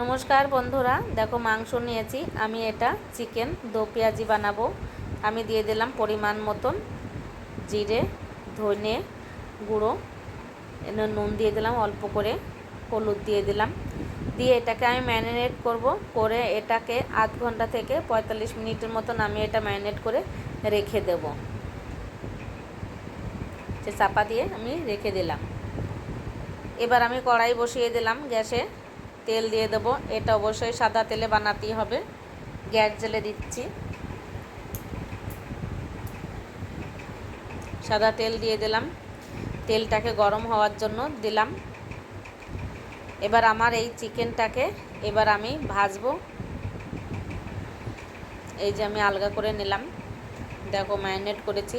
নমস্কার বন্ধুরা, দেখো মাংস নিয়েছি, আমি এটা চিকেন দো পেঁয়াজি বানাবো। আমি দিয়ে দিলাম পরিমাণ মতন জিরে, ধনে গুঁড়ো নুন দিয়ে দিলাম অল্প করে, হলুদ দিয়ে দিলাম। দিয়ে এটাকে আমি ম্যারিনেট করব, করে এটাকে আধ ঘণ্টা থেকে পঁয়তাল্লিশ মিনিটের মতন আমি এটা ম্যারিনেট করে রেখে দেব। চাপা দিয়ে আমি রেখে দিলাম। এবার আমি কড়াই বসিয়ে দিলাম গ্যাসে। তেল দিয়ে দেবো। এটা অবশ্যই সাদা তেলে বানাতেই হবে। গ্যাস জেলে দিচ্ছি। সাদা তেল দিয়ে দিলাম। তেলটাকে গরম হওয়ার জন্য দিলাম। এবার আমার এই চিকেনটাকে এবার আমি ভাজবো। এই যে আমি আলগা করে নিলাম। দেখো ম্যারিনেট করেছি।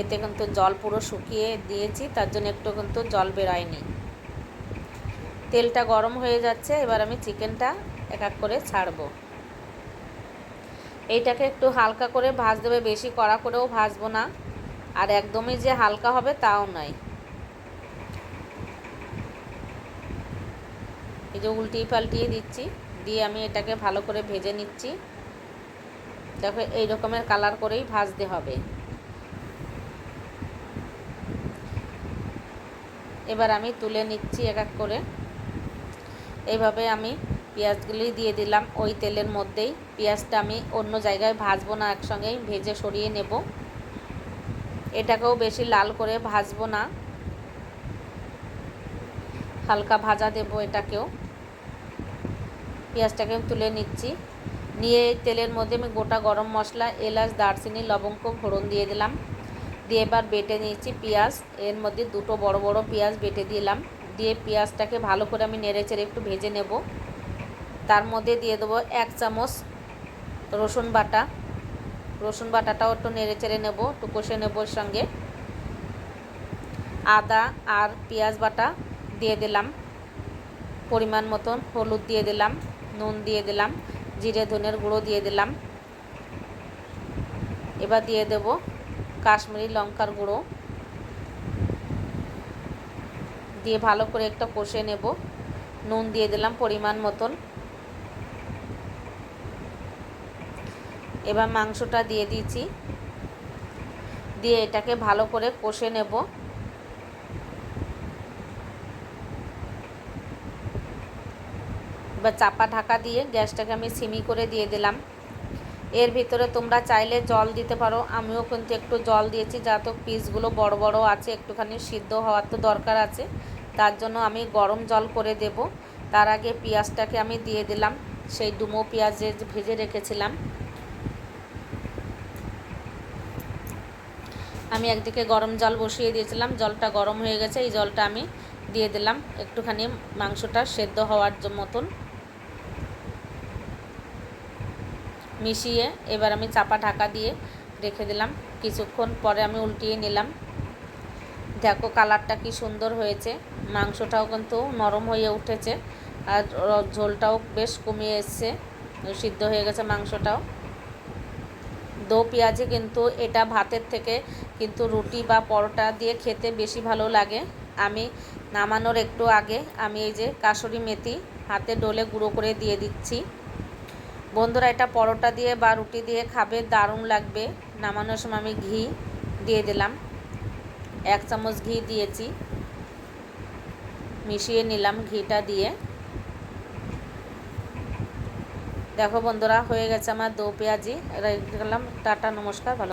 এতে কিন্তু জল পুরো শুকিয়ে দিয়েছি, তার জন্য একটু কিন্তু জল বেরোয়নি। তেলটা গরম হয়ে যাচ্ছে, এবার আমি চিকেনটা এক এক করে ছাড়বো। এইটাকে একটু হালকা করে ভাজ দেবে বেশি কড়া করেও ভাজবো না। আর একদমই যে হালকা হবে তাও নয়। এই যে উল্টিয়ে পাল্টিয়ে দিচ্ছি, দিয়ে আমি এটাকে ভালো করে ভেজে নিচ্ছি। দেখো, এই রকমের কালার করেই ভাজতে হবে। এবার আমি তুলে নিচ্ছি এক এক করে। এইভাবে আমি পেঁয়াজগুলি দিয়ে দিলাম। ওই তেলের মধ্যেই পেঁয়াজটা আমি অন্য জায়গায় ভাজবো না একসঙ্গেই ভেজে সরিয়ে নেব। এটাকেও বেশি লাল করে ভাজবো না। হালকা ভাজা দেব এটাকেও। পেঁয়াজটাকে তুলে নিচ্ছি। নিয়ে তেলের মধ্যে আমি গোটা গরম মশলা, এলাচ, দারচিনি, লবঙ্গ, ফোড়ন দিয়ে দিলাম। দিয়ে এবার বেটে নিয়েছি পেঁয়াজ। এর মধ্যে দুটো বড় বড় পেঁয়াজ বেটে দিলাম। দিয়ে পেঁয়াজটাকে ভালো করে আমি নেড়ে চেড়ে একটু ভেজে নেব। তার মধ্যে দিয়ে দেবো এক চামচ রসুন বাটা। রসুন বাটাটাও একটু নেড়ে চেড়ে নেব, একটু কষে নেব সঙ্গে। আদা আর পেঁয়াজ বাটা দিয়ে দিলাম। পরিমাণ মতন হলুদ দিয়ে দিলাম, নুন দিয়ে দিলাম, জিরে, ধনের গুঁড়ো দিয়ে দিলাম। এবার দিয়ে দেব কাশ্মীরি লঙ্কার গুঁড়ো। দিয়ে ভালো করে একটা কষে নেব। নুন দিয়ে দিলাম পরিমাণ মতন। এবার মাংসটা দিয়ে দিয়েছি দিয়ে এটাকে ভালো করে কষে নেব। এবার চাপা ঢাকা দিয়ে গ্যাসটাকে আমি সিমি করে দিয়ে দিলাম। এর ভিতরে তোমরা চাইলে জল দিতে পারো। আমিও কিন্তু একটু জল দিয়েছি, যাতে পিসগুলো বড় বড় আছে, একটুখানি সিদ্ধ হওয়ার তো দরকার আছে। তার জন্য আমি গরম জল করে দেব। তার আগে পেঁয়াজটাকে আমি দিয়ে দিলাম। সেই ডুমো পেঁয়াজ যে ভেজে রেখেছিলাম। আমি একদিকে গরম জল বসিয়ে দিয়েছিলাম। জলটা গরম হয়ে গেছে। এই জলটা আমি দিয়ে দিলাম। একটুখানি মাংসটা সেদ্ধ হওয়ার মতন। মিশিয়ে এবার আমি চাপা ঢাকা দিয়ে রেখে দিলাম। কিছুক্ষণ পরে আমি উল্টিয়ে নিলাম। দেখো কালারটা কি সুন্দর হয়েছে। মাংসটাও কিন্তু নরম হয়ে উঠেছে আর ঝোলটাও বেশ কমিয়ে এসছে, সিদ্ধ হয়ে গেছে মাংসটাও। দো পেঁয়াজে কিন্তু এটা ভাতের থেকে কিন্তু রুটি বা পরোটা দিয়ে খেতে বেশি ভালো লাগে। আমি নামানোর একটু আগে আমি এই যে কাসুরি মেথি হাতে ডোলে গুঁড়ো করে দিয়ে দিচ্ছি। বন্ধুরা, এটা পরোটা দিয়ে বা রুটি দিয়ে খাবে, দারুণ লাগবে। নামানোর সময় আমি ঘি দিয়ে দিলাম। এক চামচ ঘি দিয়েছি। মিশিয়ে নিলাম ঘিটা দিয়ে। দেখো বন্ধুরা, হয়ে গেছে আমার দো পেঁয়াজি। রেখে গেলাম টাটা, নমস্কার, ভালো